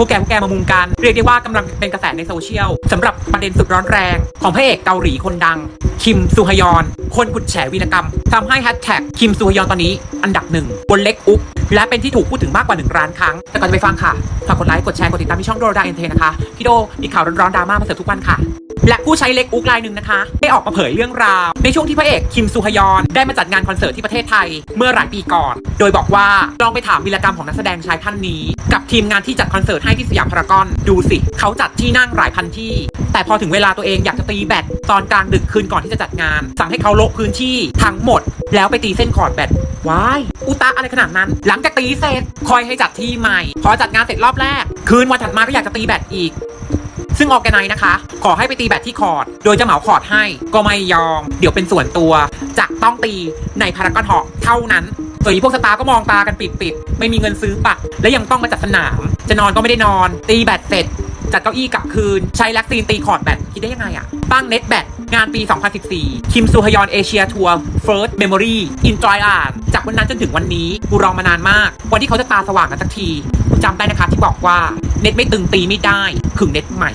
วกแกพวกแกมามุงกัน เรียกได้ว่ากำลังเป็นกระแสในโซเชียลสำหรับประเด็นสุดร้อนแรง ของพระเอกเกาหลีคนดัง คิมซูฮยอน คนขุดแฉวีรกรรมทำให้แฮชแท็กคิมซูฮยอนตอนนี้ อันดับหนึ่งบนเล็กอุ๊กและเป็นที่ถูกพูดถึงมากกว่า1ล้านครั้ง แต่ก่อนจะไปฟังค่ะฝากกดไลค์กดแชร์กดติดตามที่ช่องโดราเอ็นเทนะคะพี่โดมีข่าวร้อนๆดราม่ามาเสิร์ฟทุกวันค่ะ และผู้ใช้เล็กอุกรายหนึ่งนะคะ ได้ออกมาเผยเรื่องราว ในช่วงที่พระเอกคิมซูฮยอนได้มาจัดงานคอนเสิร์ตที่ประเทศไทย เมื่อหลายปีก่อน โดยบอกว่าลองไปถามวีรกรรมของนักแสดงชายท่านนี้ กับทีมงานที่จัดคอนเสิร์ตให้ที่สยามพารากอนดูสิ เขาจัดที่นั่งหลายพันที่ แต่พอถึงเวลาตัวเองอยากจะตีแบตตอนกลางดึกคืนก่อนที่จะจัดงาน สั่งให้เขาโละพื้นที่ทั้งหมด แล้วไปตีเส้นคอร์ดแบตว้ายอุตะอะไรขนาดนั้น หลังจากตีเสร็จคอยให้จัดที่ใหม่ พอจัดงานเสร็จรอบแรก คืนวันถัดมาก็อยากจะตีแบตอีก ซึ่งออกแกไนนะคะ ขอให้ไปตีแบตที่คอร์ด โดยจะเหมาคอร์ดให้ ก็ไม่ยอม เดี๋ยวเป็นส่วนตัว จะต้องตีในพารากอนหอเท่านั้นส่วนพวกสตาร์ก็มองตากันปิดๆ ไม่มีเงินซื้อปัก และยังต้องมาจัดสนาม จะนอนก็ไม่ได้นอน ตีแบตเสร็จ จัดเก้าอี้กลับคืน ใช้แล็กซีนตีคอร์ดแบตคิดได้ยังไงอะตั้งเน็ตแบตงานปี 2014 คิมซูฮยอนเอเชียทัวร์ First Memory in Joy a r t จากวันนั้นจนถึงวันนี้กูรอมานานมาก วันที่เขาจะตาสว่างกันสักทีกูจำได้นะคะที่บอกว่าเน็ตไม่ตึงตีไม่ได้ขึงเน็ตใหม่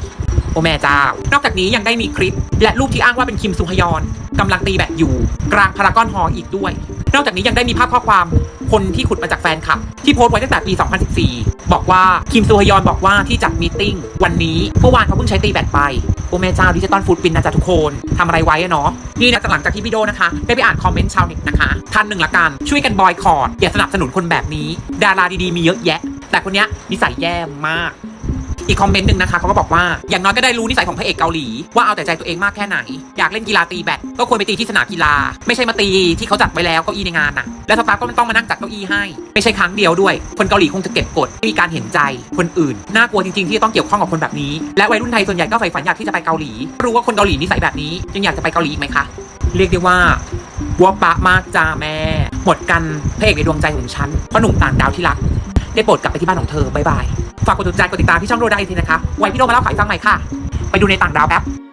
โอแม่เจ้านอกจากนี้ยังได้มีคลิป และรูปที่อ้างว่าเป็นคิมซุฮยอนกำลังตีแบตอยู่ กลางพารากอนฮอลอีกด้วย นอกจากนี้ยังได้มีภาพข้อความคนที่ขุดมาจากแฟนคลับ ที่โพสต์ไว้ตั้งแต่ปี 2014 บอกว่าคิมซูฮยอนบอกว่าที่จัดมีติ้งวันนี้เมื่อวานเขาเพิ่งใช้ตีแบตไปโอแม่เจ้าดิจิตอลฟูดปินนะจ๊ะทุกคนทำอะไรไว้อะเนาะนี่นะจากหลังจากที่พี่โดนะคะ ได้ไปอ่านคอมเมนต์ชาวเน็ตนะคะ ท่านหนึ่งละกัน ช่วยกันบอยคอร์ดอย่าสนับสนุนคนแบบนี้ ดาราดีๆมีเยอะแยะ แต่คนเนี้ยนิสัยแย่มาก อีกคอมเมนต์หนึ่งนะคะเขาก็บอกว่าอย่างน้อยก็ได้รู้นิสัยของพระเอกเกาหลี ว่าเอาแต่ใจตัวเองมากแค่ไหน อยากเล่นกีฬาตีแบดก็ควรไปตีที่สนามกีฬา ไม่ใช่มาตีที่เขาจัดไว้แล้วเก้าอี้ในงานน่ะและสตาฟก็ไม่ต้องมานั่งจัดเก้าอี้ให้ ไม่ใช่ครั้งเดียวด้วย คนเกาหลีคงจะเก็บกดมีการเห็นใจคนอื่นน่ากลัวจริงๆที่จะต้องเกี่ยวข้องกับคนแบบนี้และวัยรุ่นไทยส่วนใหญ่ก็ใฝ่ฝันอยากที่จะไปเกาหลี รู้ว่าคนเกาหลีนิสัยแบบนี้ยังอยากจะไปเกาหลีอีกไหมคะเรียกได้ว่าวัวปะมากจ้าแม่ หมดกันพระเอกในดวงใจของฉันเพราะหนุ่มต่างดาวที่รัก ได้โปรดกลับไปที่บ้านของเธอ บ๊ายบาย ฝากกดติดตามกดติดตามที่ช่องโรดาอีกทีนะคะ ไว้พี่โรมาเล่าขายฟังใหม่ค่ะ ไปดูในต่างดาวแป๊บ